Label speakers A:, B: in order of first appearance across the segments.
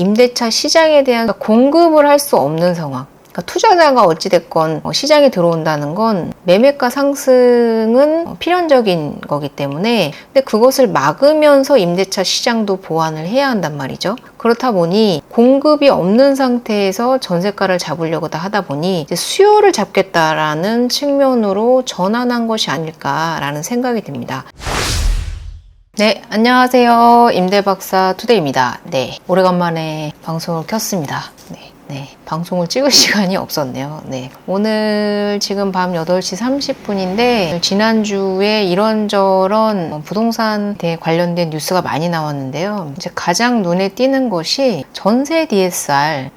A: 임대차 시장에 대한 공급을 할 수 없는 상황. 그러니까 투자자가 어찌됐건 어, 시장에 들어온다는 건 매매가 상승은 어, 필연적인 거기 때문에 근데 그것을 막으면서 임대차 시장도 보완을 해야 한단 말이죠. 그렇다 보니 공급이 없는 상태에서 전세가를 잡으려고 다 하다 보니 수요를 잡겠다라는 측면으로 전환한 것이 아닐까라는 생각이 듭니다. 네, 안녕하세요. 임대박사 투데이입니다. 네, 오래간만에 방송을 켰습니다. 네. 네, 방송을 찍을 시간이 없었네요. 네. 오늘 지금 밤 8시 30분인데, 지난주에 이런저런 뭐 부동산에 관련된 뉴스가 많이 나왔는데요. 이제 가장 눈에 띄는 것이 전세 DSR,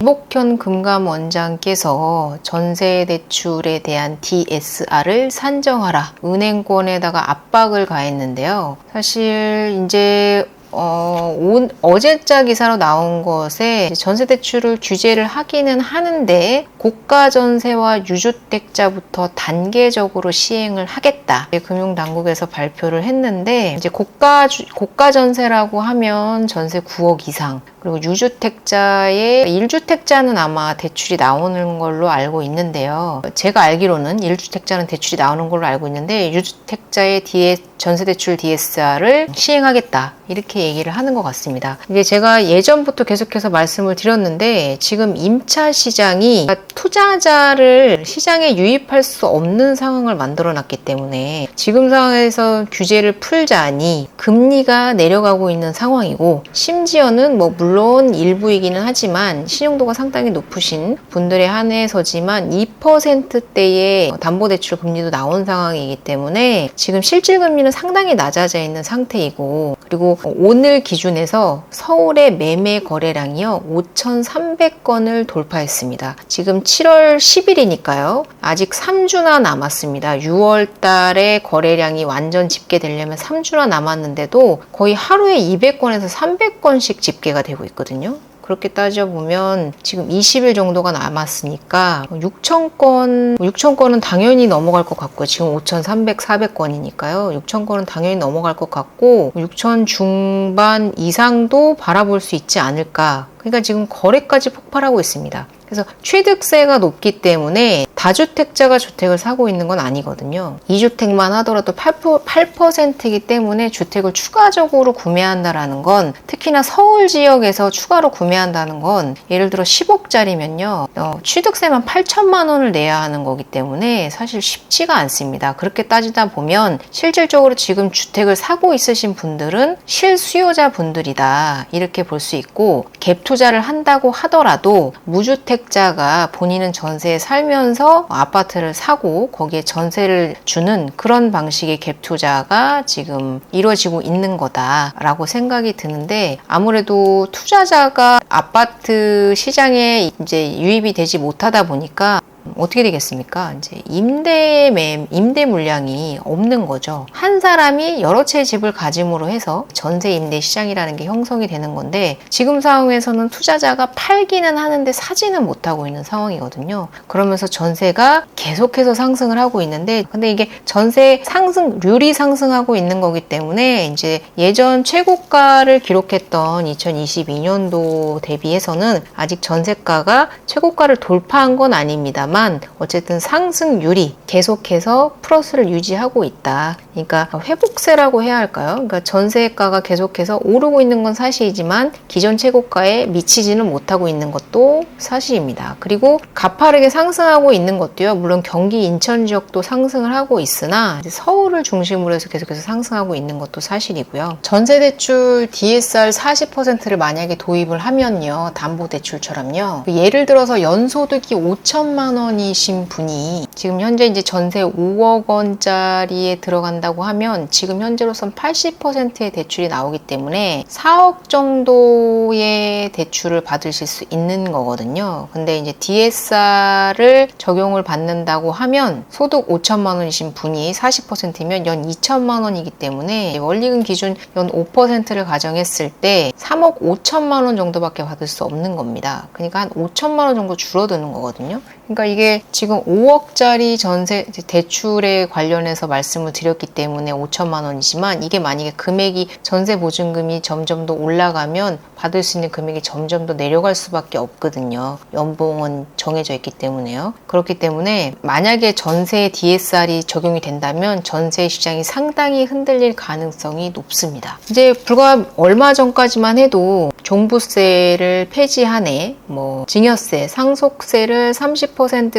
A: 이복현 금감원장께서 전세 대출에 대한 DSR을 산정하라. 은행권에다가 압박을 가했는데요. 사실 이제 어, 온, 어제자 기사로 나온 것에 전세 대출을 규제를 하기는 하는데 고가 전세와 유주택자부터 단계적으로 시행을 하겠다. 금융 당국에서 발표를 했는데 이제 고가 주, 고가 전세라고 하면 전세 9억 이상 그리고 유주택자의 1주택자는 아마 대출이 나오는 걸로 알고 있는데요. 제가 알기로는 1주택자는 대출이 나오는 걸로 알고 있는데 유주택자의 뒤에 전세대출 DSR을 시행하겠다. 이렇게 얘기를 하는 것 같습니다. 이게 제가 예전부터 계속해서 말씀을 드렸는데 지금 임차 시장이 투자자를 시장에 유입할 수 없는 상황을 만들어 놨기 때문에 지금 상황에서 규제를 풀자니 금리가 내려가고 있는 상황이고 심지어는 뭐 물론 일부이기는 하지만 신용도가 상당히 높으신 분들에 한해서지만 2%대의 담보대출 금리도 나온 상황이기 때문에 지금 실질 금리는 상당히 낮아져 있는 상태이고 그리고 오늘 기준에서 서울의 매매 거래량이요 5,300건을 돌파했습니다. 지금 7월 10일이니까요. 아직 3주나 남았습니다. 6월 달에 거래량이 완전 집계되려면 3주나 남았는데도 거의 하루에 200건에서 300건씩 집계가 되고 있거든요. 그렇게 따져보면 지금 20일 정도가 남았으니까 6,000건, 6,000건은 당연히 넘어갈 것 같고요. 지금 5,300, 400건이니까요. 6,000건은 당연히 넘어갈 것 같고 6,000 중반 이상도 바라볼 수 있지 않을까. 그러니까 지금 거래까지 폭발하고 있습니다. 그래서 취득세가 높기 때문에 다주택자가 주택을 사고 있는 건 아니거든요. 2주택만 하더라도 8%, 8%이기 때문에 주택을 추가적으로 구매한다라는 건 특히나 서울 지역에서 추가로 구매한다는 건 예를 들어 10억짜리면요. 어, 취득세만 8천만 원을 내야 하는 거기 때문에 사실 쉽지가 않습니다. 그렇게 따지다 보면 실질적으로 지금 주택을 사고 있으신 분들은 실수요자 분들이다. 이렇게 볼 수 있고 갭 투자를 한다고 하더라도 무주택 자가 본인은 전세에 살면서 아파트를 사고 거기에 전세를 주는 그런 방식의 갭 투자가 지금 이루어지고 있는 거다라고 생각이 드는데 아무래도 투자자가 아파트 시장에 이제 유입이 되지 못하다 보니까 어떻게 되겠습니까? 이제 임대 매 임대 물량이 없는 거죠. 한 사람이 여러 채 집을 가짐으로 해서 전세 임대 시장이라는 게 형성이 되는 건데 지금 상황에서는 투자자가 팔기는 하는데 사지는 못하고 있는 상황이거든요. 그러면서 전세가 계속해서 상승을 하고 있는데 근데 이게 전세 상승률이 상승하고 있는 거기 때문에 이제 예전 최고가를 기록했던 2022년도 대비해서는 아직 전세가가 최고가를 돌파한 건 아닙니다만 있지만 어쨌든 상승률이 계속해서 플러스를 유지하고 있다. 그러니까 회복세라고 해야 할까요? 그러니까 전세가가 계속해서 오르고 있는 건 사실이지만 기존 최고가에 미치지는 못하고 있는 것도 사실입니다. 그리고 가파르게 상승하고 있는 것도요. 물론 경기 인천 지역도 상승을 하고 있으나 서울을 중심으로 해서 계속해서 상승하고 있는 것도 사실이고요. 전세대출 DSR 40%를 만약에 도입을 하면요. 담보대출처럼요. 예를 들어서 연소득이 5천만 원 원이신 분이 지금 현재 이제 전세 5억 원짜리에 들어간다고 하면 지금 현재로선 80%의 대출이 나오기 때문에 4억 정도의 대출을 받으실 수 있는 거거든요. 근데 이제 DSR을 적용을 받는다고 하면 소득 5천만 원이신 분이 40%면 연 2천만 원이기 때문에 원리금 기준 연 5%를 가정했을 때 3억 5천만 원 정도밖에 받을 수 없는 겁니다. 그러니까 한 5천만 원 정도 줄어드는 거거든요. 그러니까 이게 지금 5억짜리 전세 대출에 관련해서 말씀을 드렸기 때문에 5천만 원이지만 이게 만약에 금액이 전세 보증금이 점점 더 올라가면 받을 수 있는 금액이 점점 더 내려갈 수밖에 없거든요. 연봉은 정해져 있기 때문에요. 그렇기 때문에 만약에 전세 DSR이 적용이 된다면 전세 시장이 상당히 흔들릴 가능성이 높습니다. 이제 불과 얼마 전까지만 해도 종부세를 폐지하네, 뭐 증여세, 상속세를 30%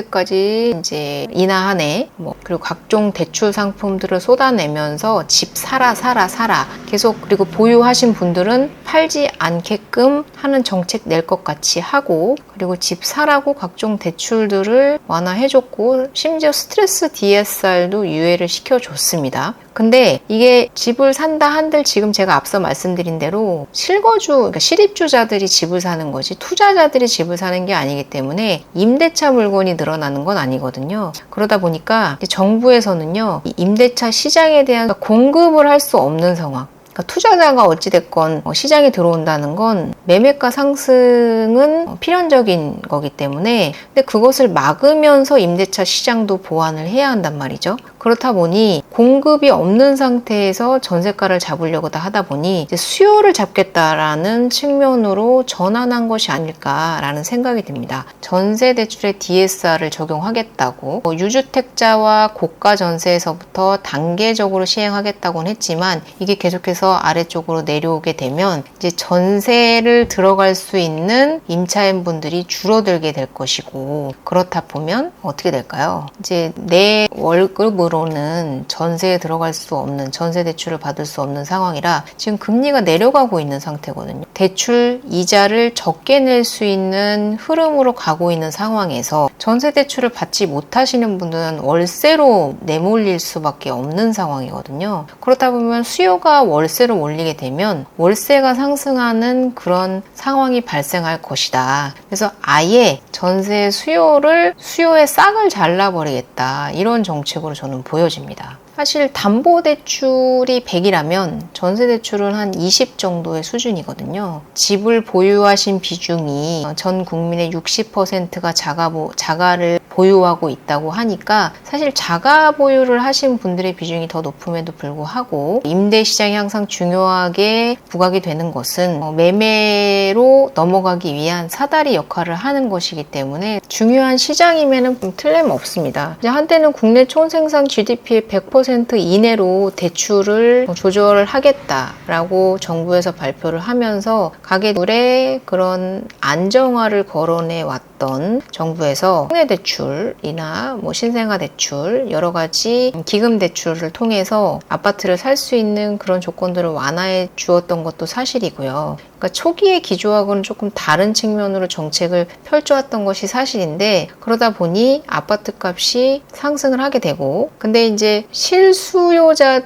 A: 까지 이제 인하하네, 뭐 그리고 각종 대출 상품들을 쏟아내면서 집 사라 사라 사라 계속 그리고 보유하신 분들은 팔지 않게끔 하는 정책 낼 것 같이 하고 그리고 집 사라고 각종 대출들을 완화해줬고 심지어 스트레스 DSR도 유예를 시켜줬습니다. 근데 이게 집을 산다 한들 지금 제가 앞서 말씀드린 대로 실거주, 그러니까 실입주자들이 집을 사는 거지 투자자들이 집을 사는 게 아니기 때문에 임대차 물건이 늘어나는 건 아니거든요. 그러다 보니까 정부에서는요, 이 임대차 시장에 대한 공급을 할 수 없는 상황. 그러니까 투자자가 어찌됐건 어, 시장에 들어온다는 건 매매가 상승은 어, 필연적인 거기 때문에 근데 그것을 막으면서 임대차 시장도 보완을 해야 한단 말이죠. 그렇다 보니 공급이 없는 상태에서 전세가를 잡으려고 다 하다 보니 수요를 잡겠다라는 측면으로 전환한 것이 아닐까라는 생각이 듭니다. 전세 대출에 DSR을 적용하겠다고 뭐 유주택자와 고가 전세에서부터 단계적으로 시행하겠다고는 했지만 이게 계속해서 아래쪽으로 내려오게 되면 이제 전세를 들어갈 수 있는 임차인 분들이 줄어들게 될 것이고 그렇다 보면 어떻게 될까요? 이제 내 월급으로 는 전세에 들어갈 수 없는 전세 대출을 받을 수 없는 상황이라 지금 금리가 내려가고 있는 상태거든요. 대출 이자를 적게 낼 수 있는 흐름으로 가고 있는 상황에서 전세 대출을 받지 못하시는 분들은 월세로 내몰릴 수밖에 없는 상황이거든요. 그렇다 보면 수요가 월세로 몰리게 되면 월세가 상승하는 그런 상황이 발생할 것이다. 그래서 아예 전세 수요를 수요의 싹을 잘라버리겠다. 이런 정책으로 저는 보여집니다. 사실 담보대출이 100이라면 전세대출은 한 20 정도의 수준이거든요. 집을 보유하신 비중이 전 국민의 60%가 자가, 자가를 보유하고 있다고 하니까 사실 자가 보유를 하신 분들의 비중이 더 높음에도 불구하고 임대 시장이 항상 중요하게 부각이 되는 것은 어, 매매로 넘어가기 위한 사다리 역할을 하는 것이기 때문에 중요한 시장이면은 틀림 없습니다. 이제 한때는 국내 총생산 GDP의 100% 이내로 대출을 조절을 하겠다라고 정부에서 발표를 하면서 가계들의 그런 안정화를 거론해 왔 던 정부에서 국내 대출이나 뭐 신생아 대출 여러 가지 기금 대출을 통해서 아파트를 살 수 있는 그런 조건들을 완화해 주었던 것도 사실이고요. 그러니까 초기의 기조하고는 조금 다른 측면으로 정책을 펼쳐왔던 것이 사실인데 그러다 보니 아파트 값이 상승을 하게 되고 근데 이제 실수요자들만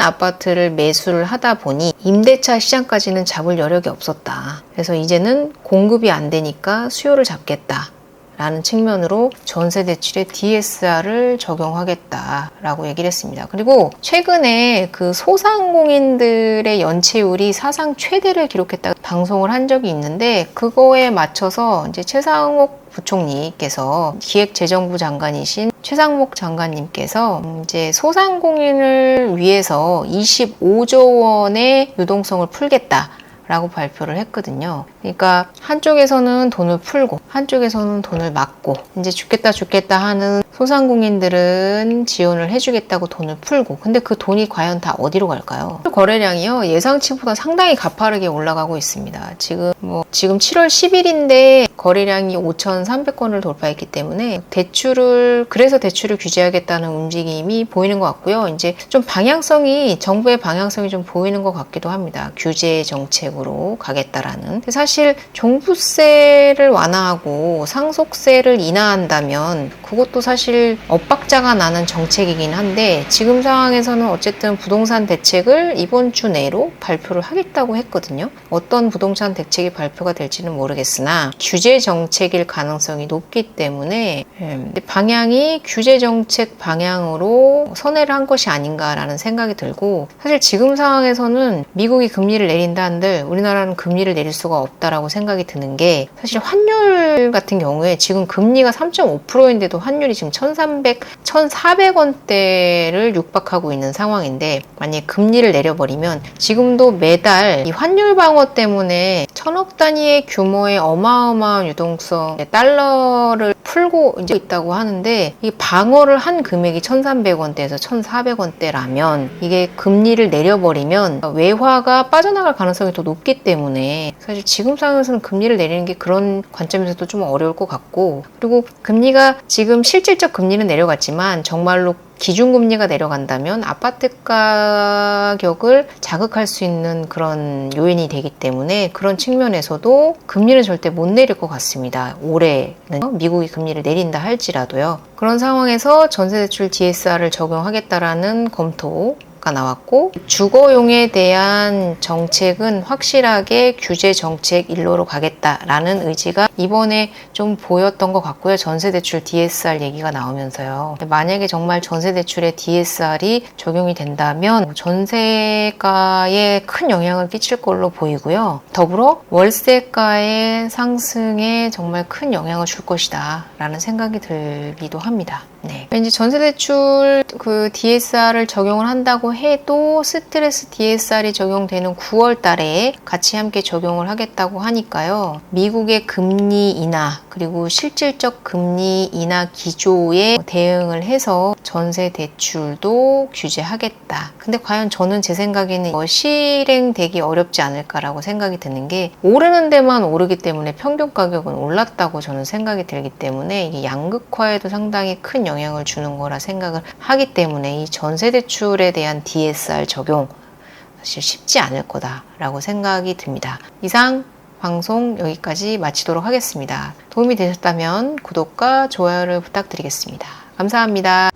A: 아파트를 매수를 하다 보니 임대차 시장까지는 잡을 여력이 없었다. 그래서 이제는 공급이 안 되니까 수요를 잡겠다. 라는 측면으로 전세 대출에 DSR을 적용하겠다라고 얘기를 했습니다. 그리고 최근에 그 소상공인들의 연체율이 사상 최대를 기록했다 방송을 한 적이 있는데 그거에 맞춰서 이제 최상욱 부총리께서 기획재정부 장관이신 최상목 장관님께서 이제 소상공인을 위해서 25조 원의 유동성을 풀겠다. 라고 발표를 했거든요. 그러니까 한쪽에서는 돈을 풀고 한쪽에서는 돈을 막고 이제 죽겠다 죽겠다 하는 소상공인들은 지원을 해주겠다고 돈을 풀고 근데 그 돈이 과연 다 어디로 갈까요? 거래량이요 예상치보다 상당히 가파르게 올라가고 있습니다. 지금 뭐 지금 7월 10일인데 거래량이 5,300건을 돌파했기 때문에 대출을 그래서 대출을 규제하겠다는 움직임이 보이는 것 같고요. 이제 좀 방향성이 정부의 방향성이 좀 보이는 것 같기도 합니다. 규제 정책 으로 가겠다라는. 사실 종부세를 완화하고 상속세를 인하한다면 그것도 사실 엇박자가 나는 정책이긴 한데 지금 상황에서는 어쨌든 부동산 대책을 이번 주 내로 발표를 하겠다고 했거든요. 어떤 부동산 대책이 발표가 될지는 모르겠으나 규제 정책일 가능성이 높기 때문에 음, 방향이 규제 정책 방향으로 선회를 한 것이 아닌가라는 생각이 들고 사실 지금 상황에서는 미국이 금리를 내린다 한들 우리나라는 금리를 내릴 수가 없다라고 생각이 드는 게 사실 환율 같은 경우에 지금 금리가 3.5%인데도 환율이 지금 1,300, 1,400원대를 육박하고 있는 상황인데 만약에 금리를 내려버리면 지금도 매달 이 환율 방어 때문에 천억 단위의 규모의 어마어마한 유동성 달러를 풀고 이제 있다고 하는데 이 방어를 한 금액이 1,300원대에서 1,400원대라면 이게 금리를 내려버리면 외화가 빠져나갈 가능성이 더 높기 때문에 사실 지금 상황에서는 금리를 내리는 게 그런 관점에서도 좀 어려울 것 같고 그리고 금리가 지금 실질적 금리는 내려갔지만 정말로 기준금리가 내려간다면 아파트 가격을 자극할 수 있는 그런 요인이 되기 때문에 그런 측면에서도 금리를 절대 못 내릴 것 같습니다. 올해는 미국이 금리를 내린다 할지라도요. 그런 상황에서 전세대출 DSR을 적용하겠다라는 검토 가 나왔고 주거용에 대한 정책은 확실하게 규제 정책 일로로 가겠다라는 의지가 이번에 좀 보였던 것 같고요. 전세대출 DSR 얘기가 나오면서요. 만약에 정말 전세대출에 DSR이 적용이 된다면 전세가에 큰 영향을 끼칠 걸로 보이고요. 더불어 월세가의 상승에 정말 큰 영향을 줄 것이다 라는 생각이 들기도 합니다. 네. 왠지 전세대출 그 DSR을 적용을 한다고 해도 스트레스 DSR이 적용되는 9월 달에 같이 함께 적용을 하겠다고 하니까요. 미국의 금리 인하 그리고 실질적 금리 인하 기조에 대응을 해서 전세 대출도 규제하겠다. 근데 과연 저는 제 생각에는 이거 실행되기 어렵지 않을까라고 생각이 드는 게 오르는 데만 오르기 때문에 평균 가격은 올랐다고 저는 생각이 들기 때문에 이게 양극화에도 상당히 큰 영향을 주는 거라 생각을 하기 때문에 이 전세 대출에 대한 DSR 적용 사실 쉽지 않을 거다라고 생각이 듭니다. 이상 방송 여기까지 마치도록 하겠습니다. 도움이 되셨다면 구독과 좋아요를 부탁드리겠습니다. 감사합니다.